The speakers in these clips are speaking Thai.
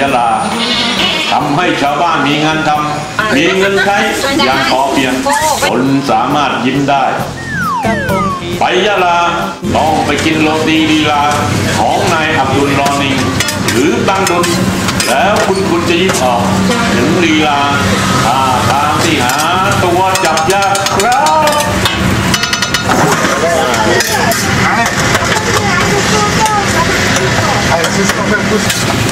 ยะลาทำให้ชาวบ้านมีงานทำมีเงินใช้อย่างพอเพียงคนสามารถยิ้มได้ ไปยะลาต้องไปกินโรตีลีลา ของนายอับดุลรอนิง หรือบังดุลแล้วคุณคุณจะยิ้มออกถึงลีลาท่าทางที่หาตัวจับยากครับบัง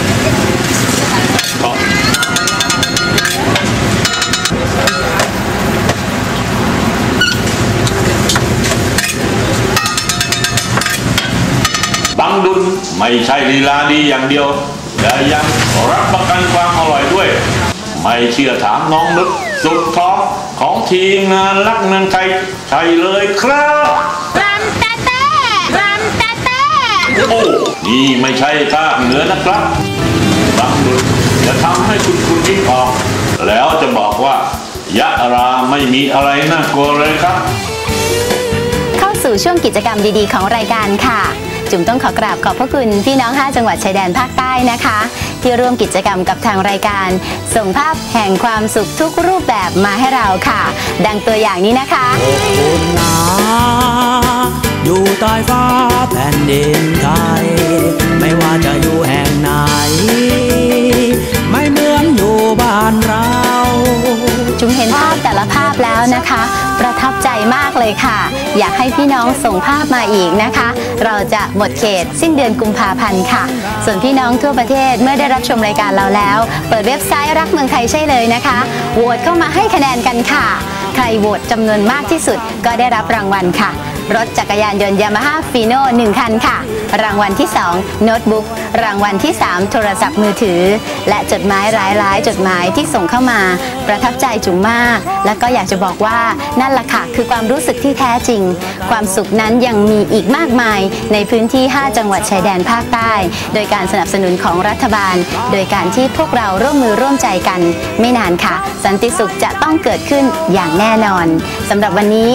ดุลไม่ใช่ลีลาดีอย่างเดียวแต่ยังรับประกันความอร่อยด้วย ไม่เชื่อถามน้องนึกสุดท็อปของทีมงานรักเมืองไทยใช่เลยครับรำแต่แต่รำแต่แต่โอ้นี่ไม่ใช่ภาคเหนือนะครับบางดุลจะทำให้คุณคุณยิ้มออก แล้วจะบอกว่ายะราไม่มีอะไรน่ากลัวเลยครับ เข้าสู่ช่วงกิจกรรมดีๆ ของรายการค่ะ จุ๋มต้องขอกราบขอบพระคุณพี่น้อง 5 จังหวัดชายแดนภาคใต้นะคะ ที่ร่วมกิจกรรมกับทางรายการ ส่งภาพแห่งความสุขทุกรูปแบบมาให้เราค่ะ ดังตัวอย่างนี้นะคะคุณนาอยู่ใต้ฟ้าแผ่นดินไทย ไม่ว่าจะอยู่แห่งไหน ไม่เหมือนอยู่บ้านเรา จุ๋มเห็นภาพแต่ละภาพแล้วนะคะ ยค่ะ อยากให้พี่น้องส่งภาพมาอีกนะคะ เราจะหมดเขตสิ้นเดือนกุมภาพันธ์ค่ะ ส่วนพี่น้องทั่วประเทศเมื่อได้รับชมรายการเราแล้ว เปิดเว็บไซต์รักเมืองไทยใช่เลยนะคะโหวตเข้ามาให้คะแนนกันค่ะ ใครโหวตจำนวนมากที่สุดก็ได้รับรางวัลค่ะ รถจักรยานยนต์ยามาฮ่าฟีโน่1คันค่ะ รางวัลที่ 2 โน้ตบุ๊ก รางวัลที่ 3 โทรศัพท์มือถือ และจดหมายหลายๆ จดหมายที่ส่งเข้ามา ประทับใจจุ๋มมาก แล้วก็อยากจะบอกว่านั่นแหละค่ะ คือความรู้สึกที่แท้จริง ความสุขนั้นยังมีอีกมากมาย ในพื้นที่ 5 จังหวัดชายแดนภาคใต้ โดยการสนับสนุนของรัฐบาล โดยการที่พวกเราร่วมมือร่วมใจกัน ไม่นานค่ะ สันติสุขจะต้องเกิดขึ้นอย่างแน่นอนสำหรับวันนี้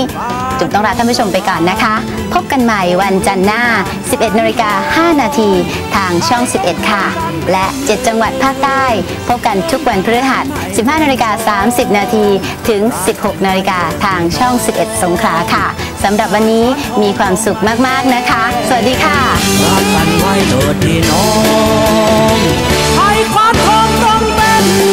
จุ๋มต้องลาท่านผู้ชมไปก่อนนะคะ พบกันใหม่วันจันทร์หน้า 11นาฬิกา5นาทีทางช่อง 11 ค่ะ และ 7 จังหวัดภาคใต้ พบกันทุกวันพฤหัส 15นาฬิกา30นาทีถึง 16นาฬิกาทางช่อง 11 สงขลาค่ะสำหรับวันนี้มีความสุขมาก ๆ นะคะ สวัสดีค่ะ